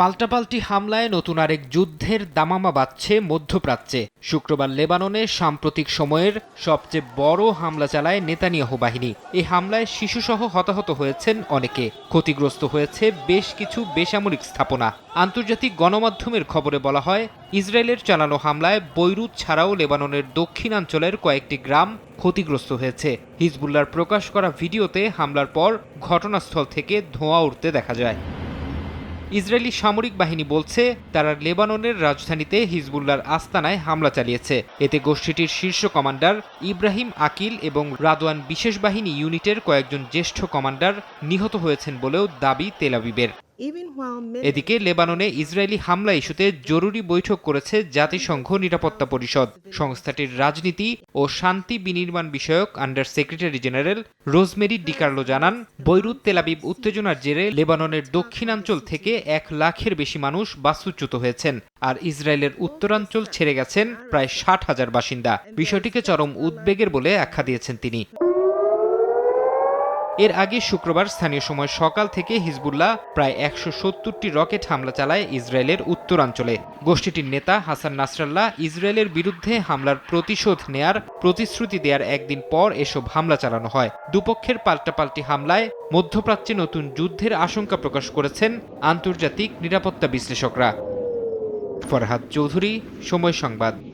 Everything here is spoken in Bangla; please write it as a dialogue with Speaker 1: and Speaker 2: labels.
Speaker 1: পাল্টাপাল্টি হামলায় নতুন আরেক যুদ্ধের দামামা বাঁধছে মধ্যপ্রাচ্যে। শুক্রবার লেবাননে সাম্প্রতিক সময়ের সবচেয়ে বড় হামলা চালায় নেতানিয়াহু বাহিনী। এই হামলায় শিশুসহ হতাহত হয়েছেন অনেকে। ক্ষতিগ্রস্ত হয়েছে বেশ কিছু বেসামরিক স্থাপনা। আন্তর্জাতিক গণমাধ্যমের খবরে বলা হয়, ইসরায়েলের চালানো হামলায় বৈরুত ছাড়াও লেবাননের দক্ষিণাঞ্চলের কয়েকটি গ্রাম ক্ষতিগ্রস্ত হয়েছে। হিজবুল্লার প্রকাশ করা ভিডিওতে হামলার পর ঘটনাস্থল থেকে ধোঁয়া উঠতে দেখা যায়। ইসরায়েলি সামরিক বাহিনী বলছে, তারা লেবাননের রাজধানীতে হিজবুল্লার আস্তানায় হামলা চালিয়েছে। এতে গোষ্ঠীটির শীর্ষ কমান্ডার ইব্রাহিম আকিল এবং রাদওয়ান বিশেষ বাহিনী ইউনিটের কয়েকজন জ্যেষ্ঠ কমান্ডার নিহত হয়েছেন বলেও দাবি তেলাবিবের এদিকে লেবাননে ইসরায়েলি হামলা ইস্যুতে জরুরি বৈঠক করেছে জাতিসংঘ নিরাপত্তা পরিষদ। সংস্থাটির রাজনীতি ও শান্তি বিনির্মাণ বিষয়ক under secretary general Rosemary DiCarlo জানান, বৈরুত তেলাবিব উত্তেজনার জেরে লেবাননের দক্ষিণাঞ্চল থেকে এক লাখের বেশি মানুষ বাস্তুচ্যুত হয়েছেন আর ইসরায়েলের উত্তরাঞ্চল ছেড়ে গেছেন প্রায় ষাট হাজার বাসিন্দা। বিষয়টিকে চরম উদ্বেগের বলে আখ্যা দিয়েছেন তিনি। এর আগে শুক্রবার স্থানীয় সময় সকাল থেকে হিজবুল্লাহ প্রায় একশো সত্তরটি রকেট হামলা চালায় ইসরায়েলের উত্তরাঞ্চলে। গোষ্ঠীটির নেতা হাসান নাসরাল্লাহ ইসরায়েলের বিরুদ্ধে হামলার প্রতিশোধ নেয়ার প্রতিশ্রুতি দেওয়ার একদিন পর এসব হামলা চালানো হয়। দুপক্ষের পাল্টাপাল্টি হামলায় মধ্যপ্রাচ্যে নতুন যুদ্ধের আশঙ্কা প্রকাশ করেছেন আন্তর্জাতিক নিরাপত্তা বিশ্লেষকরা। ফরহাদ চৌধুরী, সময় সংবাদ।